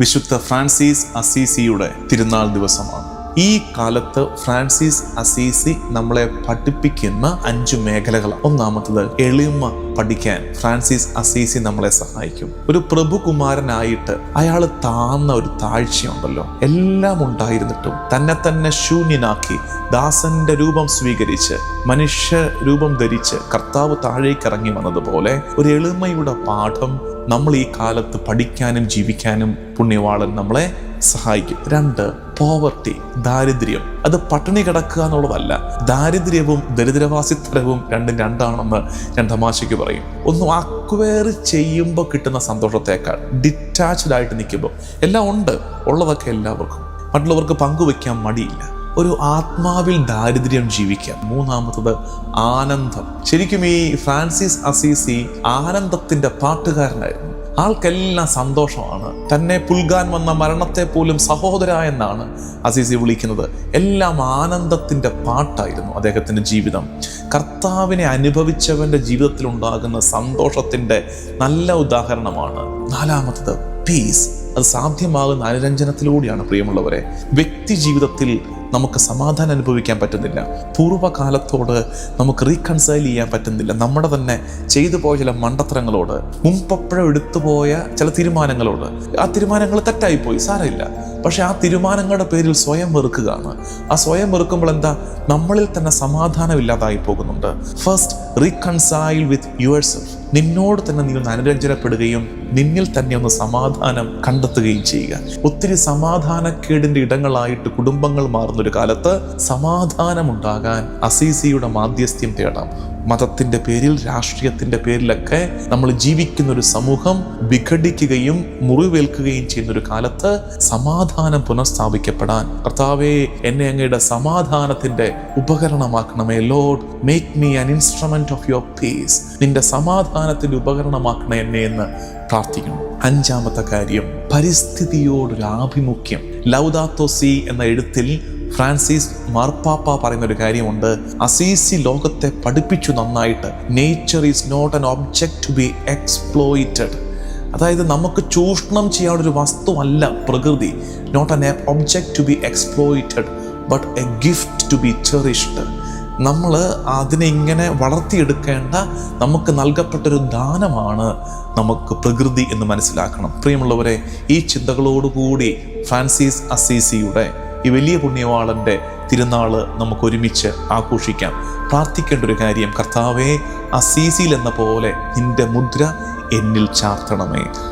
വിശുദ്ധ ഫ്രാൻസിസ് അസീസിയുടെ തിരുനാൾ ദിവസമാണ്. ഈ കാലത്ത് ഫ്രാൻസിസ് അസീസി നമ്മളെ പഠിപ്പിക്കുന്ന അഞ്ചു മേഖലകൾ. ഒന്നാമത്തത് എളിമ പഠിക്കാൻ ഫ്രാൻസിസ് അസീസി നമ്മളെ സഹായിക്കും. ഒരു പ്രഭുകുമാരനായിട്ട് അയാൾ താന്ന ഒരു താഴ്ചയുണ്ടല്ലോ. എല്ലാം ഉണ്ടായിരുന്നിട്ടും തന്നെ തന്നെ ശൂന്യനാക്കി ദാസന്റെ രൂപം സ്വീകരിച്ച് മനുഷ്യ രൂപം ധരിച്ച് കർത്താവ് താഴേക്ക് ഇറങ്ങി വന്നതുപോലെ ഒരു എളിമയുടെ പാഠം നമ്മൾ ഈ കാലത്ത് പഠിക്കാനും ജീവിക്കാനും പുണ്യവാളൻ നമ്മളെ സഹായിക്കും. രണ്ട് പോവർട്ടി ദാരിദ്ര്യം. അത് പട്ടിണി കിടക്കുക എന്നുള്ളതല്ല. ദാരിദ്ര്യവും ദരിദ്രവാസിത്തരവും രണ്ടും രണ്ടാണെന്ന് ഞാൻ തമാശയ്ക്ക് പറയും. ഒന്നും അക്വയർ ചെയ്യുമ്പോൾ കിട്ടുന്ന സന്തോഷത്തേക്കാൾ ഡിറ്റാച്ച്ഡ് ആയിട്ട് നിൽക്കുമ്പോൾ. എല്ലാം ഉണ്ട്. ഉള്ളതൊക്കെ എല്ലാവർക്കും. മറ്റുള്ളവർക്ക് പങ്കുവെക്കാൻ മടിയില്ല. ഒരു ആത്മാവിൽ ദാരിദ്ര്യം ജീവിക്കാം മൂന്നാമത്തത് ആനന്ദം. ശരിക്കും ഈ ഫ്രാൻസിസ് അസീസി ആനന്ദത്തിന്റെ പാട്ടുകാരനായിരുന്നു. ആൾക്കെല്ലാം സന്തോഷമാണ്. തന്നെ പുൽകാൻ വന്ന മരണത്തെ പോലും സഹോദര എന്നാണ് അസീസി വിളിക്കുന്നത്. എല്ലാം ആനന്ദത്തിന്റെ പാട്ടായിരുന്നു അദ്ദേഹത്തിന്റെ ജീവിതം. കർത്താവിനെ അനുഭവിച്ചവന്റെ ജീവിതത്തിൽ ഉണ്ടാകുന്ന സന്തോഷത്തിന്റെ നല്ല ഉദാഹരണമാണ്. നാലാമത്തത് പീസ് അത് സാധ്യമാകുന്ന അനുരഞ്ജനത്തിലൂടെയാണ് പ്രിയമുള്ളവരെ. വ്യക്തി ജീവിതത്തിൽ നമുക്ക് സമാധാനം അനുഭവിക്കാൻ പറ്റുന്നില്ല. പൂർവകാലത്തോട് നമുക്ക് റീകൺസൈൽ ചെയ്യാൻ പറ്റുന്നില്ല. നമ്മുടെ തന്നെ ചെയ്തു പോയ ചില മണ്ടത്തരങ്ങളോട് മുമ്പപ്പോഴും എടുത്തുപോയ ചില തീരുമാനങ്ങളോട്. ആ തീരുമാനങ്ങൾ തെറ്റായിപ്പോയി സാരമില്ല. പക്ഷെ ആ തീരുമാനങ്ങളുടെ പേരിൽ സ്വയം വെറുക്കുകയാണ്. ആ സ്വയം വെറുക്കുമ്പോൾ എന്താ? നമ്മളിൽ തന്നെ സമാധാനമില്ലാതായി പോകുന്നുണ്ട്. First reconcile with yourself നിന്നോട് തന്നെ നീ ഒന്ന് അനുരഞ്ജനപ്പെടുകയും നിന്നിൽ തന്നെ ഒന്ന് സമാധാനം കണ്ടെത്തുകയും ചെയ്യുക. ഒത്തിരി സമാധാനക്കേടിന്റെ ഇടങ്ങളായിട്ട് കുടുംബങ്ങൾ മാറുന്നൊരു കാലത്ത് സമാധാനമുണ്ടാകാൻ അസീസിയുടെ മാധ്യസ്ഥ്യം തേടാം. മതത്തിന്റെ പേരിൽ രാഷ്ട്രീയത്തിന്റെ പേരിലൊക്കെ നമ്മൾ ജീവിക്കുന്ന ഒരു സമൂഹം വിഘടിക്കുകയും മുറിവേൽക്കുകയും ചെയ്യുന്ന ഒരു കാലത്ത് സമാധാനം പുനഃസ്ഥാപിക്കപ്പെടാൻ കർത്താവേ എന്നെ അങ്ങയുടെ സമാധാനത്തിന്റെ ഉപകരണമാക്കണമേ. Lord make me an instrument of your peace നിന്റെ സമാധാനത്തിന്റെ ഉപകരണമാക്കണേ എന്നെ എന്ന് പ്രാർത്ഥിക്കണം അഞ്ചാമത്തെ കാര്യം പരിസ്ഥിതിയോടൊരു ആഭിമുഖ്യം. ലൗദാത്തോസി എന്ന എഴുത്തിൽ ഫ്രാൻസിസ് മാർപ്പാപ്പ പറയുന്ന ഒരു കാര്യമുണ്ട്. അസീസി ലോകത്തെ പഠിപ്പിച്ചു നന്നായിട്ട്. Nature is not an object to be exploited അതായത് നമുക്ക് ചൂഷണം ചെയ്യാവുന്ന ഒരു വസ്തുവല്ല പ്രകൃതി. Not an object to be exploited but a gift to be cherished നമ്മൾ അതിനെ ഇങ്ങനെ വളർത്തിയെടുക്കേണ്ട നമുക്ക് നൽകപ്പെട്ടൊരു ദാനമാണ് നമുക്ക് പ്രകൃതി എന്ന് മനസ്സിലാക്കണം. പ്രിയമുള്ളവരെ ഈ ചിന്തകളോടുകൂടി ഫ്രാൻസിസ് അസീസിയുടെ ഈ വലിയ പുണ്യവാളന്റെ തിരുനാൾ നമുക്ക് ഒരുമിച്ച് ആഘോഷിക്കാം. പ്രാർത്ഥിക്കേണ്ട ഒരു കാര്യം കർത്താവേ അസീസിയിൽ എന്ന പോലെ നിന്റെ മുദ്ര എന്നിൽ ചാർത്തണമേ.